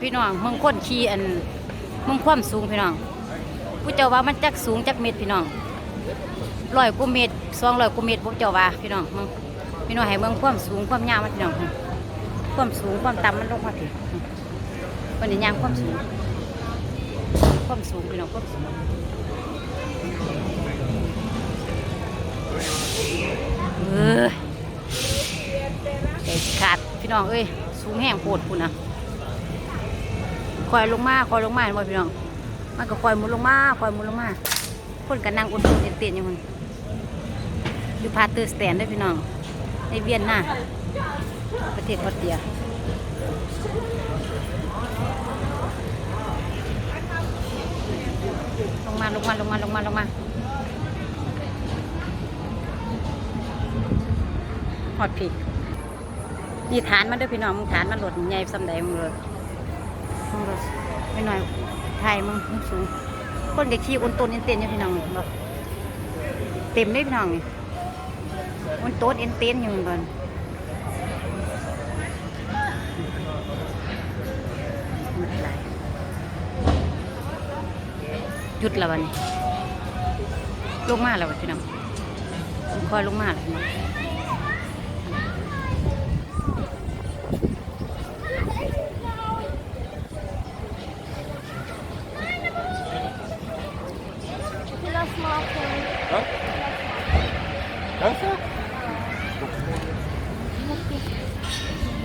พี่น้องเมืองคนขี่อันเมืองความสูงพี่น้องผู้เจ้าว่ามันจักสูงจักเม็ดพี่น้องร้อยกว่าเม็ดสองร้อยกว่าเม็ดพวกเจ้าว่าพี่น้องพี่น้องให้เมืองความสูงความยาวมันพี่น้องความสูงความต่ำมันลงมาพี่วันนี้ยางความสูง ความสูงพี่น้องความสูงเออใจขาดพี่น้องเอ้ยสูงแห้งโพดคุณนะ คอยลงมาคอยลงมาเห็นบ่พี่น้อง มันก็คอยมุนลงมาคอยมุนลงมาคนกันนั่งอุ่นๆเต้นๆอยู่มันอยู่พาเตอร์สแตนด้วยพี่น้องในเวียนหน้าประเทศออสเตรียลงมาลงมาลงมาลงมาลงมาหอดผิดนี่ฐานมันเด้วยพี่น้องมึงฐานมันหลดใหญ่สำใดงเลย มึงเลยไม่หน่อยไทยมึงมึงสูงคนกับขี้อุนต้นเอ็นเต้นอยู่พี่น้องนี่บ่เต็มเลยพี่น้องนี่อุ่นต้นเอ็นเต้นอยู่เหมือนกันหยุดแล้ววันนี้ลงมาแล้วพี่น้องคอยลงมาแล้วพี่น้อง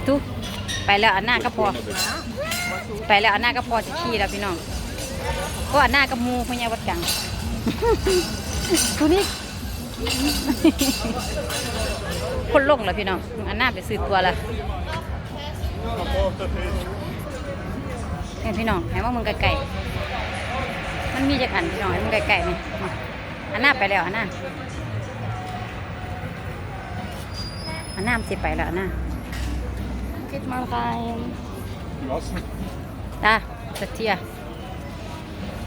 ทุไปแล้วอันหน้าก็พอ ไปแล้วอันหน้าก็พอจะขี่แล้วพี่น้อง ก็อันหน้าก็มูพญาวัดกังทุนี่คนลงแล้วพี่น้อง อันหน้าไปซื้อตัวละเห็นพี่น้องให้ว่ามึงไก่ๆมันมีจะขันพี่น้องให้มึงไก่ๆนี่ อันหน้าไปแล้วอันหน้าอันหน้ามันสิไปแล้วอันหน้า Geht mal rein. Was? ตาสเทีย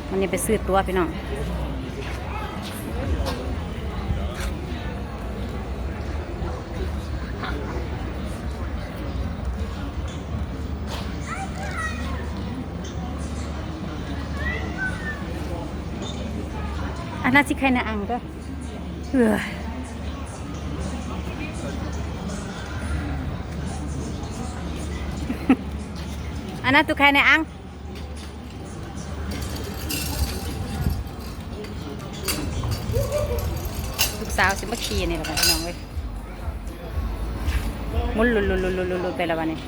มันนี่ไปซื้อตัวพี่น้อง อันนั้นสิใครนะอังก็เออ อันนั้นตุใครในอัง ลูกสาวสิ มาขี่นี่แหละค่ะพี่น้องเว้ยมุนลุนลุนลุลุลุนไปล้ววันนี้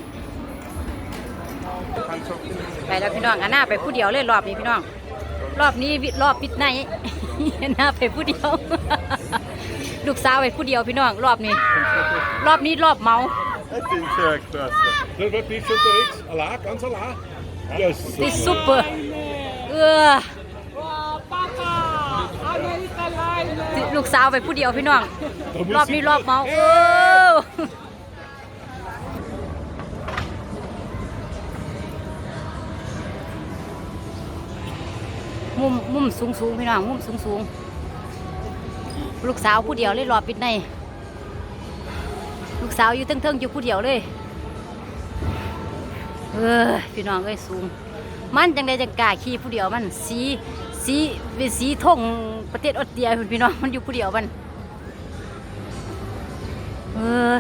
ไปแล้วพี่น้องอันหน้าไปผู้เดียวเลยรอบนี้พี่น้อง รอบนี้วิรอบปิดในอันหน้าไปผู้เดียว ลูกสาวไปผู้เดียวพี่น้องรอบนี้ รอบนี้รอบเมา Het is uh, klasse. Dat werd niet unterwegs. Allah, ganz Allah. Yes. ติดซุปเปอร์เออ Wow, Papa! Amerika Line! ลูกสาวไปผู้เดียวพี่น้อง รอบนี้รอบเมาเออ มุมมุมสูงสูงๆพี่น้องมุมสูงสูงๆลูกสาวผู้เดียวเลยรอปิดใน ลูกสาวอยู่เทิงๆอยู่ผู้เดียวเลยเออพี่น้องเอ้ยสูง มันจังได้จังกาขี่ผู้เดียวมันสีสีเป็นสีทงประเทศออสเตรียวพี่น้องมันอยู่ผู้เดียวมันเออ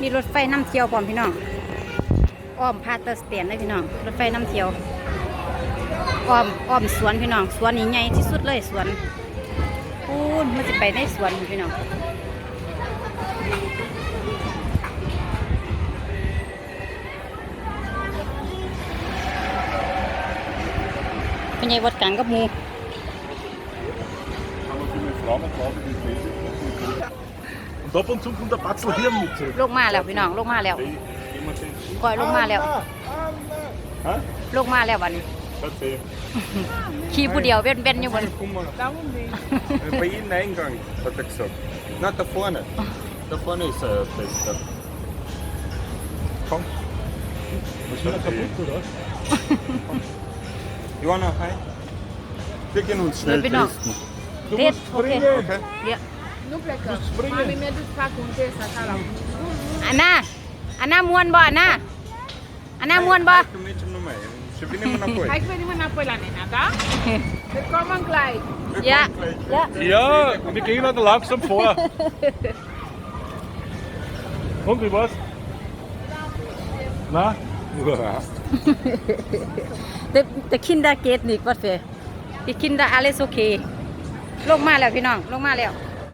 มีรถไฟน้ำเที่ยวพร้อมพี่น้อง อ้อมพาเตอร์สเตียนเลยพี่น้อง รถไฟน้ำเที่ยว อ้อมอ้อมสวนพี่น้อง สวนนี้ใหญ่ที่สุดเลยสวนพูนมันจะไปในสวนพี่น้องเป็นไงวัดกลางกับหมู Und ab und zu kommt der Batzel hier mit zurück. ลงมาแล้วพี่น้องลงมาแล้ว Hey, geh mal sehen. ก่อยลงมาแล้ว Hä? ลงมาแล้ววันนี้ Schaut her. ขี่ผู้เดียวเว้นเว้นอยู่บน Komm mal. Warum nicht? Äh, Bei Ihnen Eingang, hat er gesagt. Na, da vorne. Da vorne ist er besser. Komm. Was ist wieder kaputt, oder? Johanna, hi. Wir gehen uns schnell Ja, genau. testen. เด็ดโอเค Okay? เดี๋ยว Nu plecăm. Mami, mi-a dus fac un test așa la อันน่ะ อันน่ามวนบ่อันน่ะอันน่ามวนบ่ Kijk hem niet naar mij. Ze vinden me naar boy. Ik weet niet meer naar Pola, Nina, da? Wir kommen gleich. Ja. Ja. Ja, wir gehen halt langsam vor. Und wie war's? Na? Der, der Kinder geht nicht, was für? Die Kinder alles okay ลงมาแล้วพี่น้อง ลงมาแล้ว